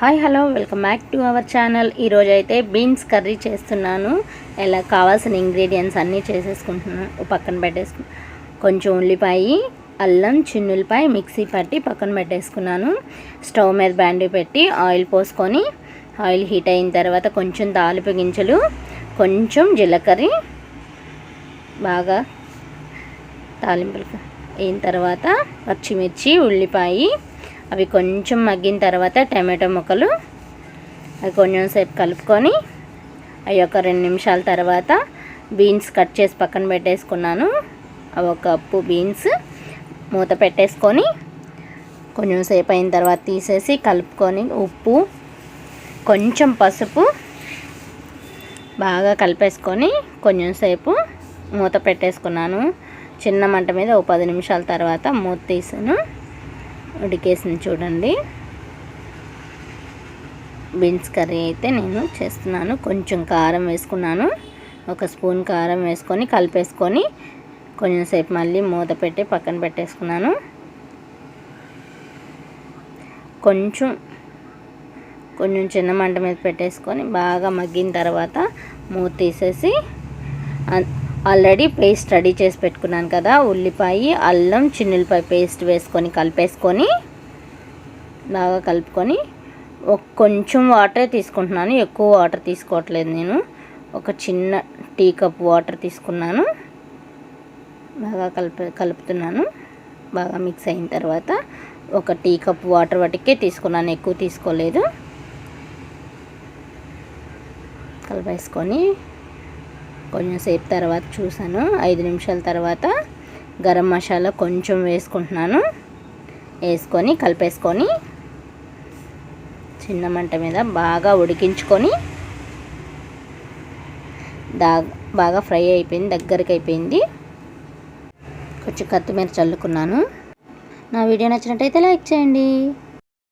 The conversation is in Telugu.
Hi hello welcome back to our channel. ఈరోజు అయితే బీన్స్ కర్రీ చేస్తున్నాను. ఇలా కావాల్సిన ఇంగ్రీడియంట్స్ అన్నీ చేసేసుకుంటున్నాను పక్కన పెట్టేసుకు కొంచెం ఉల్లిపాయ అల్లం చిన్నులపాయ మిక్సీ పట్టి పక్కన పెట్టేసుకున్నాను. స్టవ్ మీద బ్యాండీ పెట్టి ఆయిల్ పోసుకొని ఆయిల్ హీట్ అయిన తర్వాత కొంచెం తాలిపు గింజలు కొంచెం జీలకర్ర బాగా తాలింపులు అయిన తర్వాత పచ్చిమిర్చి ఉల్లిపాయ అవి కొంచెం మగ్గిన తర్వాత టమాటో ముక్కలు అవి కొంచెం సేపు కలుపుకొని అవి ఒక రెండు నిమిషాల తర్వాత బీన్స్ కట్ చేసి పక్కన పెట్టేసుకున్నాను. అవి ఒక కప్పు బీన్స్ మూత పెట్టేసుకొని కొంచెం సేపు అయిన తర్వాత తీసేసి కలుపుకొని ఉప్పు కొంచెం పసుపు బాగా కలిపేసుకొని కొంచెం సేపు మూత పెట్టేసుకున్నాను. చిన్న మంట మీద ఓ పది నిమిషాల తర్వాత మూత తీసాను. ఉడికేసింది చూడండి. బీన్స్ కర్రీ అయితే నేను చేస్తున్నాను. కొంచెం కారం వేసుకున్నాను. ఒక స్పూన్ కారం వేసుకొని కలిపేసుకొని కొంచెం సేపు మళ్ళీ మూత పెట్టి పక్కన పెట్టేసుకున్నాను. కొంచెం కొంచెం చిన్న మంట మీద పెట్టేసుకొని బాగా మగ్గిన తర్వాత మూత తీసేసి ఆల్రెడీ పేస్ట్ రెడీ చేసి పెట్టుకున్నాను కదా ఉల్లిపాయ అల్లం చిన్నులపాయ పేస్ట్ వేసుకొని కలిపేసుకొని బాగా కలుపుకొని ఒక కొంచెం వాటర్ తీసుకుంటున్నాను. ఎక్కువ వాటర్ తీసుకోవట్లేదు నేను. ఒక చిన్న టీ కప్ వాటర్ తీసుకున్నాను. బాగా కలిపి కలుపుతున్నాను. బాగా మిక్స్ అయిన తర్వాత ఒక టీ కప్ వాటర్ వాటికే తీసుకున్నాను. ఎక్కువ తీసుకోలేదు. కలిపేసుకొని కొంచెంసేపు తర్వాత చూసాను. ఐదు నిమిషాల తర్వాత గరం మసాలా కొంచెం వేసుకుంటున్నాను. వేసుకొని కలిపేసుకొని చిన్న మంట మీద బాగా ఉడికించుకొని దా బాగా ఫ్రై అయిపోయింది దగ్గరికి అయిపోయింది. కొంచెం కొత్తిమీర చల్లుకున్నాను. నా వీడియో నచ్చినట్టయితే లైక్ చేయండి.